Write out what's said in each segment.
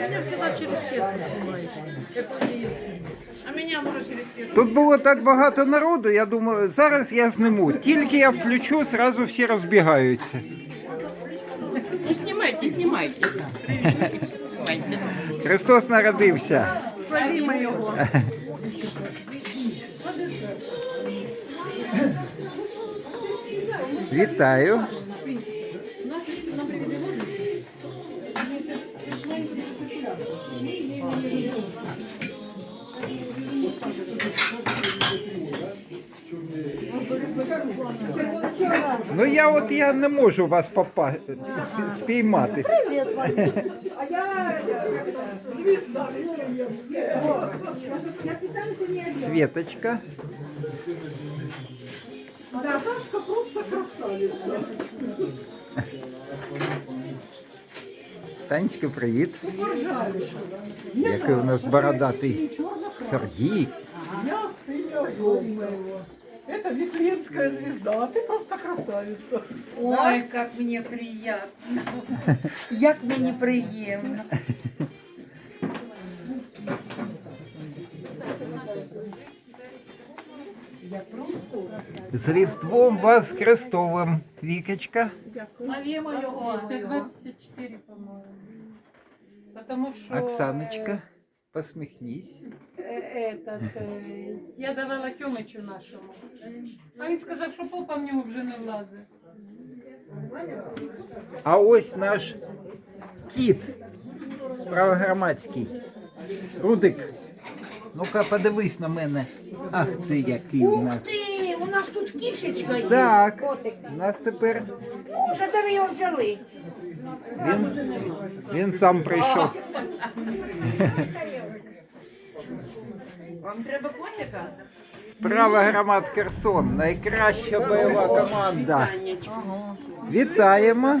Меня всегда через сетку. А меня может через сетку. Тут було так багато народу, я думаю, зараз я сниму. Тільки я включу, зразу всі розбігаються. Ну снимайте. Снимайте. Христос народився. Славімо його. Вітаю. Ну я от я не можу вас попа... спіймати. Светочка. Наташка просто красавица. Танечка, привіт. Який у нас бородатий Сергій. Я сына огромного. Это Вифлеемская звезда, а ты просто красавица. Ой, як мені приємно. Як мені приємно. З Різдвом вас Христовим. Вікочка. Славімо його. 54, по-моєму. Потому що Оксаночка. Посміхнись. е, этот, е, я давала Тьомичу нашому. А він сказав, що попа в нього вже не влазить. А ось наш кіт. Справа громадський. Рудик. Ну-ка, подивись на мене. Ах ти який у нас. Ти, у нас тут кішечка є. Так, у нас тепер Вже де ви його взяли? він, він сам прийшов. Вам треба котика? Справа громад Херсон. Найкраща бойова команда. Вітаємо.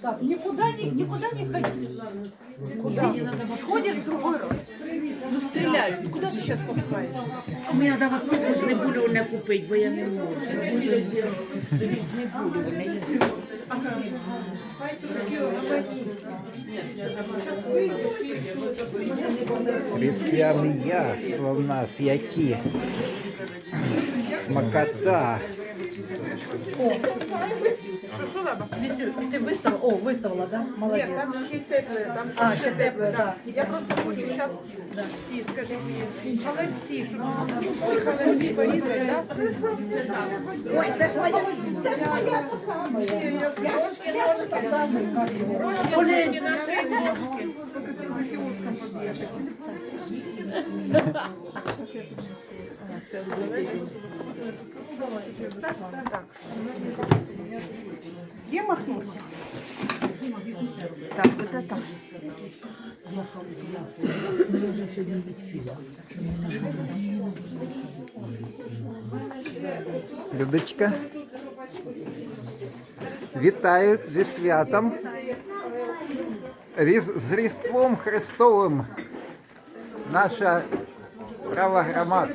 Так, никуда не, никуда не ходи. Куда? Сходишь в другой раз. Ну стріляють. Куди ти зараз попхаєш? Мені треба автобус не буду не купити, бо я не можу. Не буду, не Різдвяні яства в нас які. Смакота. Ты выставила? О, выставила, да? Молодец. Там ще тепле, там А, ще тепле, да. Я просто хочу зараз всі, скажи мені, холодці, щоб ой, холодці поїздили, да? Ой, це ж моя, це ж моя та сама. Я ж, я ж та сама. Олені наші ножки. Где махнуть? Людочка. Вітаю зі святом. Різ- З Різдвом Христовим. Наша справа громад.